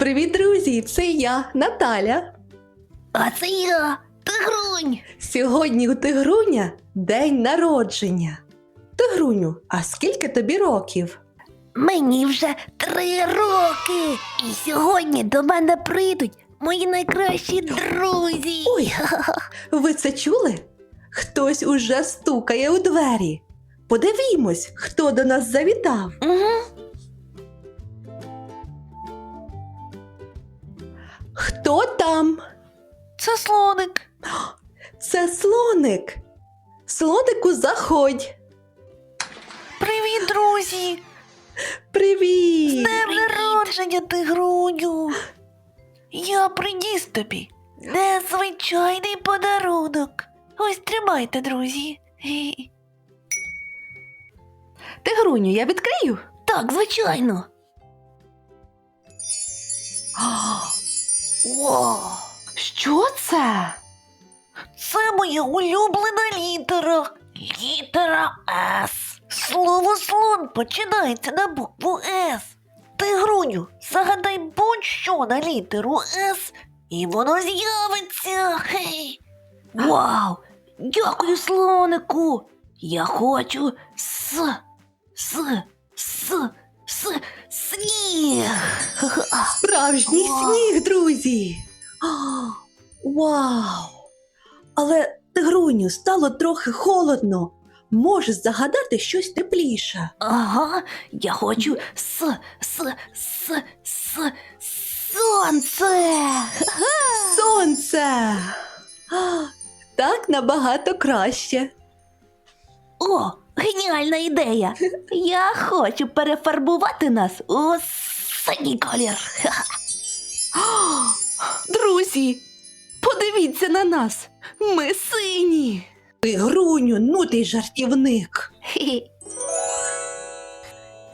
Привіт, друзі! Це я, Наталя. А це я, Тигрунь. Сьогодні у Тигруня день народження. Тигруню, а скільки тобі років? Мені вже три роки. І сьогодні до мене прийдуть мої найкращі друзі. Ой, ви це чули? Хтось уже стукає у двері. Подивімось, хто до нас завітав. Угу. Хто там? Це слоник. Це слоник. Слонику, заходь. Привіт, друзі! Привіт! Днем народження, тигруню. Я приніс тобі незвичайний подарунок. Ось тримайте, друзі. Тигруню, я відкрию. Так, звичайно. Вау! Що це? Це моя улюблена літера. Літера С. Слово слон починається на букву С. Тигруню, загадай будь-що на літеру С, і воно з'явиться. Хей. Вау! Дякую, слонику. Я хочу с, с, с, с, сніг. Справжній Вау. сніг, друзі. Вау! Але Тигруню стало трохи холодно. Можеш загадати щось тепліше. Ага, я хочу с, с, с, с, сонце. Сонце. Так набагато краще. О, геніальна ідея. Я хочу перефарбувати нас у синій колір. Друзі, подивіться на нас. Ми сині. Тигруню, ну ти жартівник.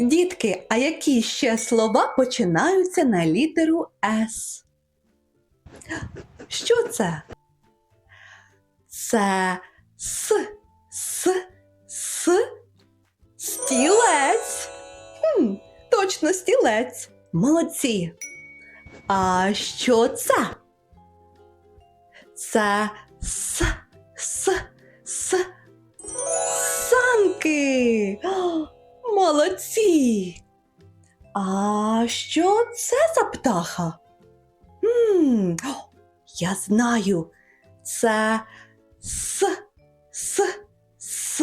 Дітки, а які ще слова починаються на літеру С? Що це? Це с, с, стілець. Хм, точно стілець. Молодці. А що це? Це с, с, с, санки. Молодці! А що це за птаха? М, о, я знаю. Це с, с, с.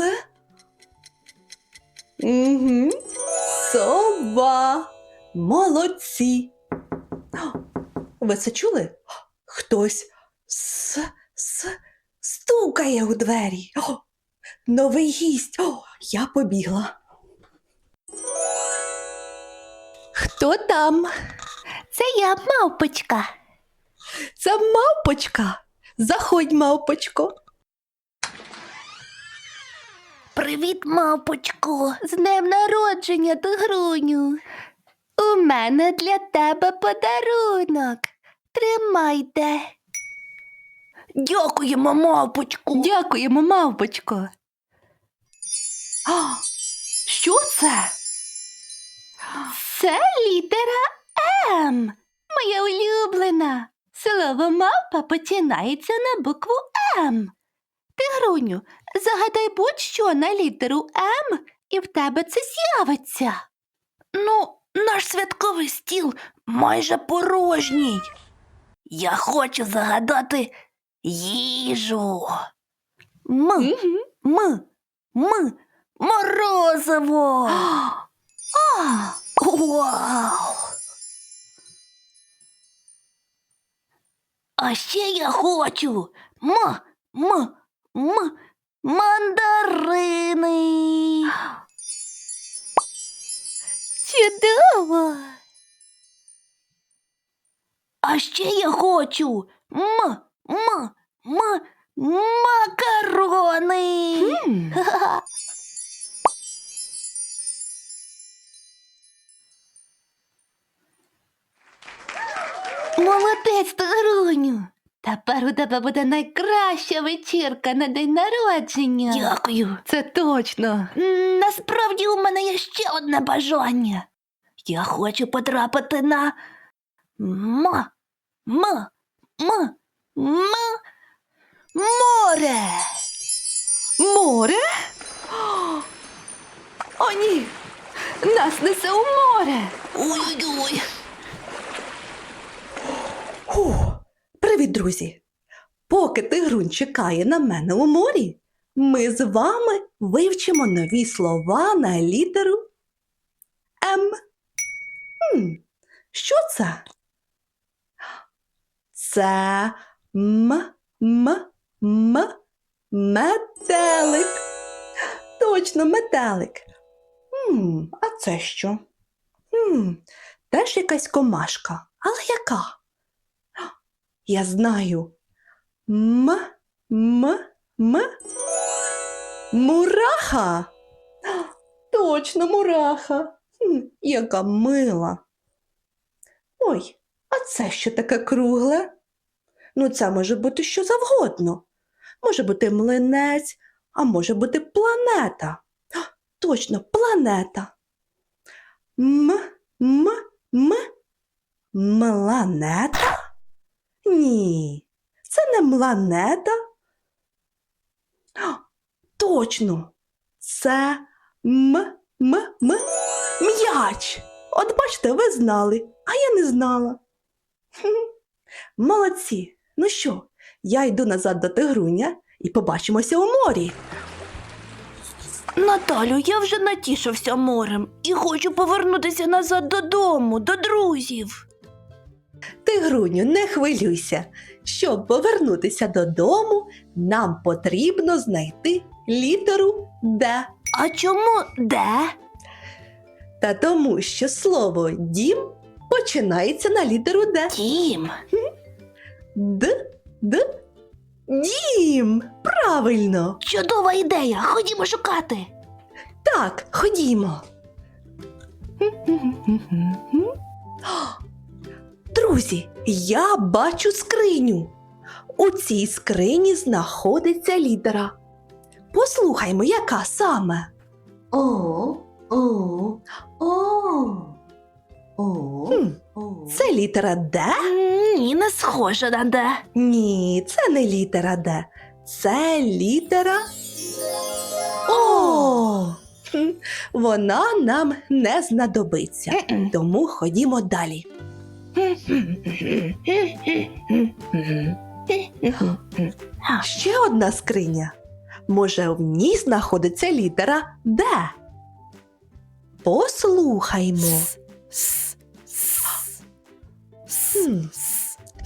Угу. Сова. Молодці. Ви це чули? Хтось с, с, стукає у двері. О, новий гість. О, я побігла. Хто там? Це я мавпочка. Це мавпочка. Заходь, мавпочко. Привіт, мавпочко. З днем народження, тигруню. У мене для тебе подарунок. Тримайте. Дякуємо, мавпочку. Дякуємо, мавпочко. А, що це? Це літера М. Моя улюблена. Слово мавпа починається на букву М. Тигруню, загадай будь-що на літеру М, і в тебе це з'явиться. Ну, наш святковий стіл майже порожній. Я хочу загадати їжу. М, м, м, морозиво. А, Вау! А ще я хочу м, м, м, мандарини. Чудово! А ще я хочу м, м, м, макарони. м. Ха-ха. Молодець, Тигруню. Тепер у тебе буде найкраща вечірка на день народження. Дякую. Це точно. Насправді у мене є ще одне бажання. Я хочу потрапити на М. М. М. М. Море. Море? О, ні! Нас несе у море! Ой-ой-ой. Фу. Привіт, друзі! Поки тигрунь чекає на мене у морі, ми з вами вивчимо нові слова на літеру М. М. Що це? Це м, м, м, метелик. Точно, метелик. М, а це що? М, теж якась комашка. Але яка? Я знаю. М, м, м. Мураха. Точно, мураха. Яка мила. Ой, а це що таке кругле? Ну, це може бути що завгодно. Може бути млинець, а може бути планета. Точно, планета. М, м, м. Мланета? Ні, це не мланета. А, Точно, це м, м, м, м'яч. От бачите, ви знали, а я не знала. Молодці. Ну що, я йду назад до тигруня і побачимося у морі. Наталю, я вже натішився морем і хочу повернутися назад додому, до друзів. Тигруню, не хвилюйся. Щоб повернутися додому, нам потрібно знайти літеру Д. А чому де? Та тому, що слово дім починається на літеру Д. Дім. Д, Д, дім. Правильно. Чудова ідея. Ходімо шукати. Так, ходімо. Друзі, я бачу скриню. У цій скрині знаходиться літера. Послухаймо, яка саме. О, о, о, о, Хм, о. це літера Д? Ні, не схоже на де. Ні, це не літера Д. Це літера О. Хм, Вона нам не знадобиться. Тому ходімо далі. Ще одна скриня. Може, в ній знаходиться літера Д. Послухаймо.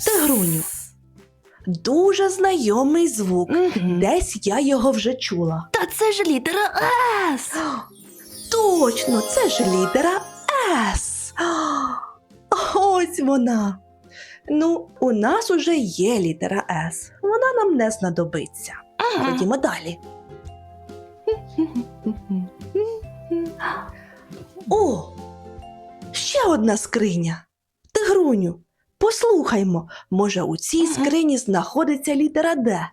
Тигруню. Дуже знайомий звук. Десь я його вже чула. Та це ж літера С. Точно, це ж літера С. Ось вона. Ну, у нас уже є літера С. Вона нам не знадобиться. Мгм. Ходімо далі. О! Ще одна скриня. Тигруню, послухаймо, може, у цій скрині знаходиться літера Д.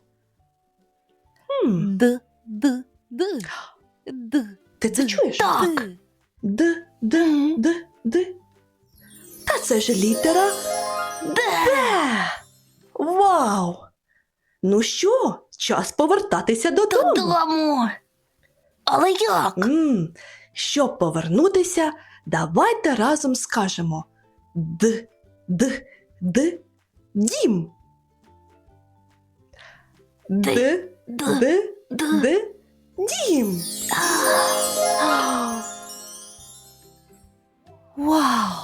Хм, Д, Д, Д, Д. ти це чуєш? Так. Д, Д, Д, Д. Це ж літера? Д. Вау! Ну що, час повертатися додому. Додому. Але як? М, Щоб повернутися, давайте разом скажемо Д, Д, Д, дім. Д, Д, Д, Д. Д, дім. Вау.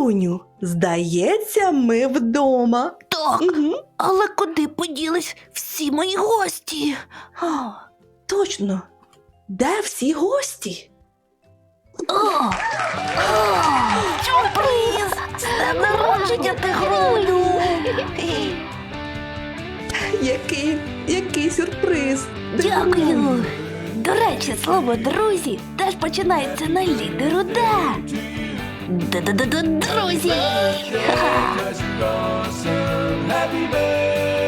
Тигруню, здається, ми вдома. Так, Угу. але куди поділись всі мої гості? О, Точно. Де всі гості? о, о, Сюрприз! Днем народження тигрулю! Який, який сюрприз. Дякую! До речі, слово друзі теж починається на літеру Д. Д-д-д-д- Друзі! Ха-ха. Happy birthday